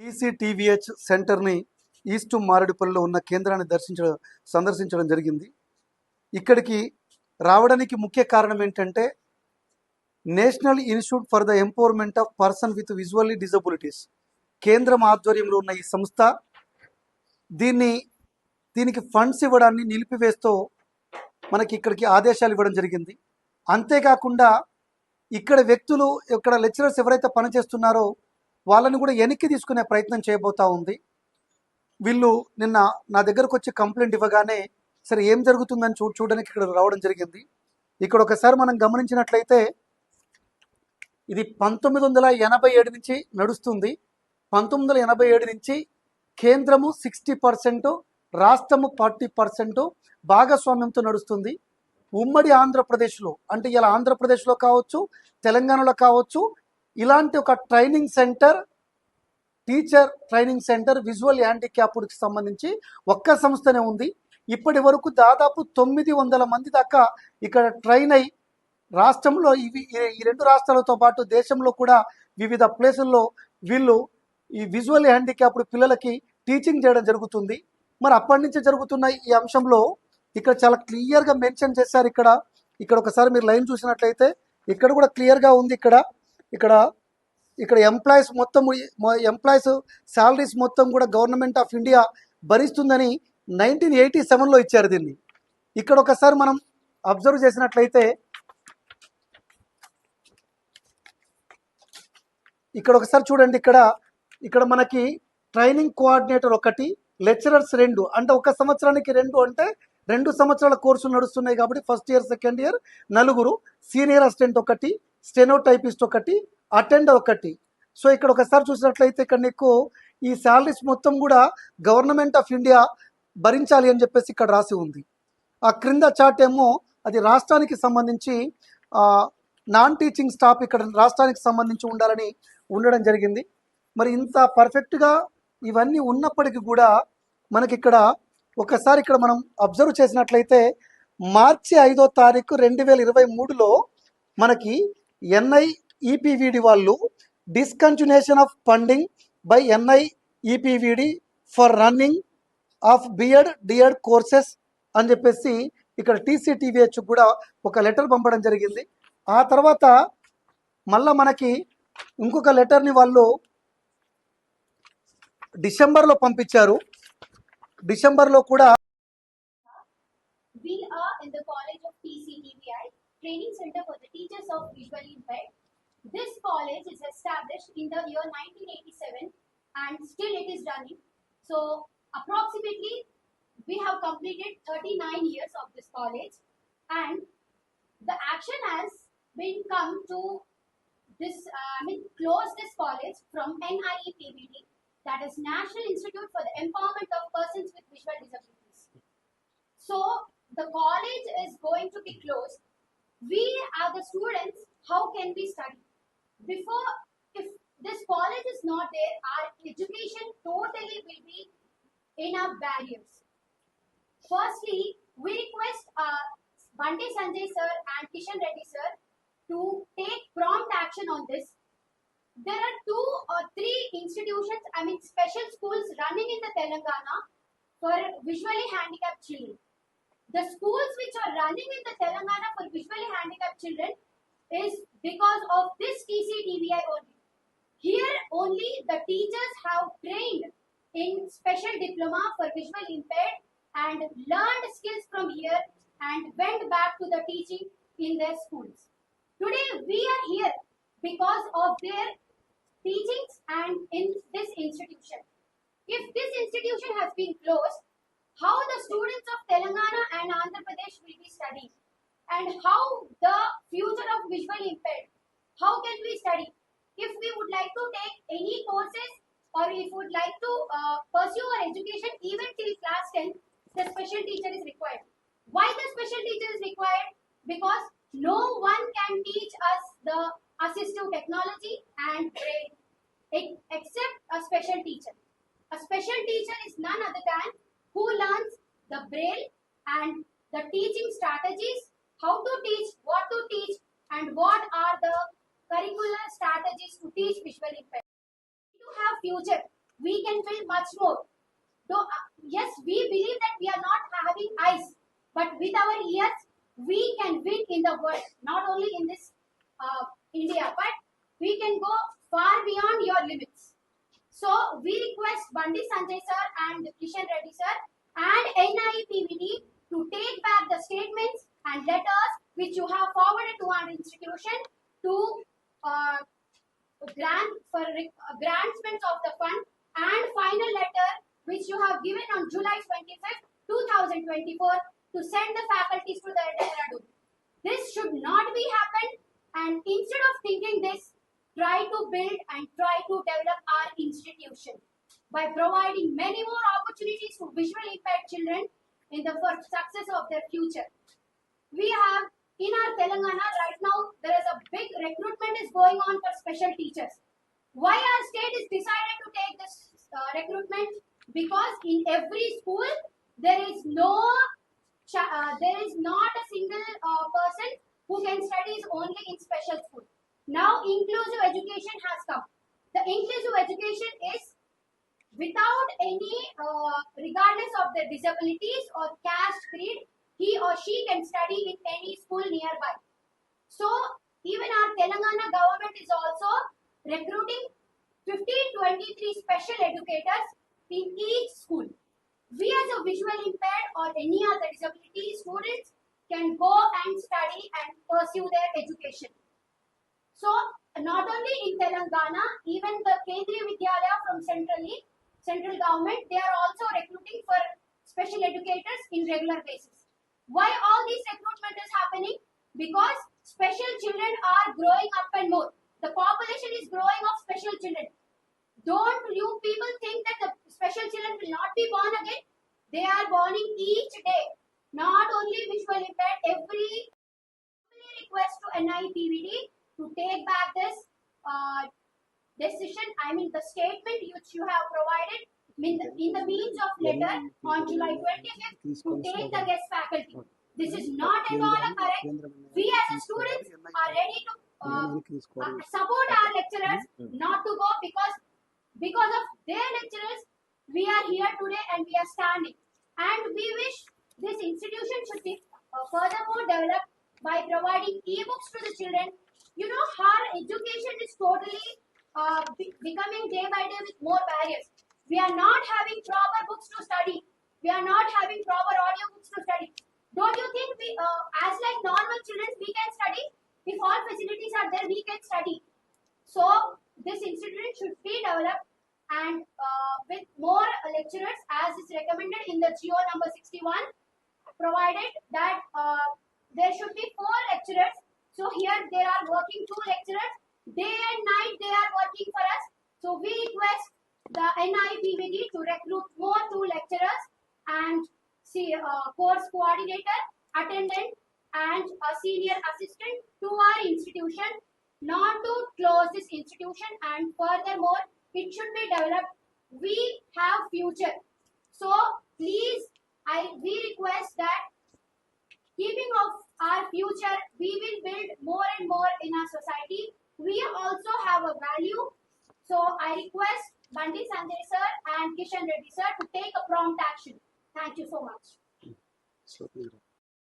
టీసీటీవీహెచ్ సెంటర్ని ఈస్ట్ మారేడుపల్లిలో ఉన్న కేంద్రాన్ని దర్శించడం సందర్శించడం జరిగింది. ఇక్కడికి రావడానికి ముఖ్య కారణం ఏంటంటే national institute for the empowerment of person with visually disabilities కేంద్రం ఆధ్వర్యంలో ఉన్న ఈ సంస్థ దీన్ని దీనికి ఫండ్స్ ఇవ్వడాన్ని నిలిపివేస్తూ మనకి ఇక్కడికి ఆదేశాలు ఇవ్వడం జరిగింది. అంతేకాకుండా ఇక్కడ వ్యక్తులు ఇక్కడ లెక్చరర్స్ ఎవరైతే పనిచేస్తున్నారో వాళ్ళని కూడా వెనక్కి తీసుకునే ప్రయత్నం చేయబోతా ఉంది. వీళ్ళు నిన్న నా దగ్గరకు వచ్చి కంప్లైంట్ ఇవ్వగానే సరే ఏం జరుగుతుందని చూ చూడడానికి ఇక్కడ రావడం జరిగింది. ఇక్కడ ఒకసారి మనం గమనించినట్లయితే ఇది పంతొమ్మిది వందల ఎనభై ఏడు నుంచి నడుస్తుంది. పంతొమ్మిది వందల ఎనభై ఏడు నుంచి కేంద్రము సిక్స్టీ పర్సెంట్ రాష్ట్రము ఫార్టీ పర్సెంట్ భాగస్వామ్యంతో నడుస్తుంది. ఉమ్మడి ఆంధ్రప్రదేశ్లో అంటే ఇలా ఆంధ్రప్రదేశ్లో కావచ్చు తెలంగాణలో కావచ్చు ఇలాంటి ఒక training centre teacher training centre visual హ్యాండిక్యాప్డ్కి సంబంధించి ఒక్క సంస్థనే ఉంది. ఇప్పటి వరకు దాదాపు తొమ్మిది వందల మంది దాకా ఇక్కడ ట్రైన్ అయి రాష్ట్రంలో ఇవి ఈ- రెండు రాష్ట్రాలతో పాటు దేశంలో కూడా వివిధ ప్లేసుల్లో వీళ్ళు ఈ విజువల్ హ్యాండిక్యాప్డ్ పిల్లలకి టీచింగ్ చేయడం జరుగుతుంది. మరి అప్పటి నుంచి జరుగుతున్న ఈ అంశంలో ఇక్కడ చాలా క్లియర్గా మెన్షన్ చేశారు ఇక్కడ. ఇక్కడ ఒకసారి మీరు లైన్ చూసినట్లయితే ఇక్కడ కూడా క్లియర్గా ఉంది ఇక్కడ. ఇక్కడ ఇక్కడ ఎంప్లాయీస్ మొత్తం ఎంప్లాయీస్ శాలరీస్ మొత్తం కూడా గవర్నమెంట్ ఆఫ్ ఇండియా భరిస్తుందని నైన్టీన్ ఎయిటీ సెవెన్లో ఇచ్చారు దీన్ని. ఇక్కడ ఒకసారి మనం అబ్జర్వ్ చేసినట్లయితే ఇక్కడ ఒకసారి చూడండి ఇక్కడ ఇక్కడ మనకి ట్రైనింగ్ కోఆర్డినేటర్ ఒకటి లెక్చరర్స్ రెండు అంటే ఒక సంవత్సరానికి రెండు అంటే రెండు సంవత్సరాల కోర్సులు నడుస్తున్నాయి కాబట్టి ఫస్ట్ ఇయర్ సెకండ్ ఇయర్ నలుగురు సీనియర్ అసిస్టెంట్ ఒకటి స్టెనోటైపిస్ట్ ఒకటి అటెండర్ ఒకటి. సో ఇక్కడ ఒకసారి చూసినట్లయితే ఇక్కడ నీకు ఈ శాలరీస్ మొత్తం కూడా గవర్నమెంట్ ఆఫ్ ఇండియా భరించాలి అని చెప్పేసి ఇక్కడ రాసి ఉంది. ఆ క్రింద చాట్ ఏమో అది రాష్ట్రానికి సంబంధించి నాన్ టీచింగ్ స్టాఫ్ ఇక్కడ రాష్ట్రానికి సంబంధించి ఉండాలని ఉండడం జరిగింది. మరి ఇంత పర్ఫెక్ట్గా ఇవన్నీ ఉన్నప్పటికీ కూడా మనకి ఇక్కడ ఒకసారి ఇక్కడ మనం అబ్జర్వ్ చేసినట్లయితే మార్చి ఐదో తారీఖు రెండు వేల ఇరవై మూడులో మనకి N I E P V D వాళ్ళు discontinuation of funding by N I E P V D for running of B Ed D Ed courses అని చెప్పేసి ఇక్కడ టీసీటీవీహెచ్ కూడా ఒక లెటర్ పంపడం జరిగింది. ఆ తర్వాత మళ్ళా మనకి ఇంకొక లెటర్ని వాళ్ళు డిసెంబర్లో పంపించారు. డిసెంబర్లో కూడా Training Center for the Teachers of Visually Impaired. This college is established in the year 1987 and still it is running. So approximately we have completed 39 years of this college and the action has been come to this, uh, I mean, close this college from NIEPVD, that is National Institute for the Empowerment of Persons with Visual Disabilities. So the college is going to be closed. We are the students, how can we study? Before, if this college is not there, our education totally will be in our barriers. Firstly, we request uh, Bande Sanjay sir and Kishan Reddy sir to take prompt action on this. There are two or three institutions, I mean special schools running in the Telangana for visually handicapped children. The schools which are running in the Telangana for visually handicapped children is because of this TCTVI only. Here only the teachers have trained in special diploma for visual impaired and learned skills from here and went back to the teaching in their schools. Today we are here because of their teachings and in this institution. If this institution has been closed, how the students of Telangana and Andhra Pradesh will be studying and how the future of visually impaired, how can we study? If we would like to take any courses or if we would like to uh, pursue our education even till class 10, the special teacher is required. Why the special teacher is required? Because no one can teach us the assistive technology and brain ex- except a special teacher. A special teacher is none other than who learns the braille and the teaching strategies, how to teach, what to teach, and what are the curricular strategies to teach visually impaired. To have future, we can build much more. Though, uh, yes, we believe that we are not having eyes, but with our ears, we can win in the world, not only in this uh, India, but we can go far beyond your limits. So we request Bandi Sanjay sir and Kishan Reddy sir and NIPVD to take back the statements and letters which you have forwarded to our institution to uh, grant for uh, grantsments of the fund and final letter which you have given on July 25th, 2024 to send the faculties to the Dehradun. This should not be happened and instead of thinking this, try to build and try to develop our institution by providing many more opportunities to visually impaired children in the for success of their future. We have in our Telangana right now there is a big recruitment is going on for special teachers. Why our state is decided to take this uh, recruitment? Because in every school there is no uh, there is not a single uh, person who can study only in special school. Now inclusive education has come. The inclusive education is without any uh, regardless of their disabilities or caste creed he or she can study in any school nearby. So even our telangana government is also recruiting 50 23 special educators in each school. We as a visual impaired or any other disability students can go and study and pursue their education so not only in Telangana, even the Kendriya Vidyalaya from centrally, central government, they are also recruiting for special educators in regular basis. Why all this recruitment is happening? Because special children are growing up and more. The population is growing of special children. Don't you people think that the special children will not be born again? They are borning each day. Not only visual impaired, every request to NIPVD to take back this uh, decision, I mean the statement which you have provided in the, in the means of letter on July 25th to take the guest faculty. This is not at all correct. We as a students are ready to uh, uh, support our lecturers not to go because because of their lecturers we are here today and we are standing. And we wish this institution should be uh, furthermore developed by providing e-books to the children you know our education is totally uh, be- becoming day by day with more barriers. We are not having proper books to study. We are not having proper audio books to study. Don't you think we uh, as like normal children we can study? If all facilities are there we can study. So this institute should be developed and uh, with more lecturers as is recommended in the GO number 61 provided that uh, there should be four lecturers. So here there are working two lecturers. Day and night they are working for us. So we request the NIPVD to recruit more two lecturers and see uh, course coordinator, attendant and a senior assistant to our institution not to close this institution and furthermore it should be developed we have future so please i we request that keeping of our future we will build more and more in our society. We also have a value. So i request bandi sanjay sir and kishan reddy sir to take a prompt action. Thank you so much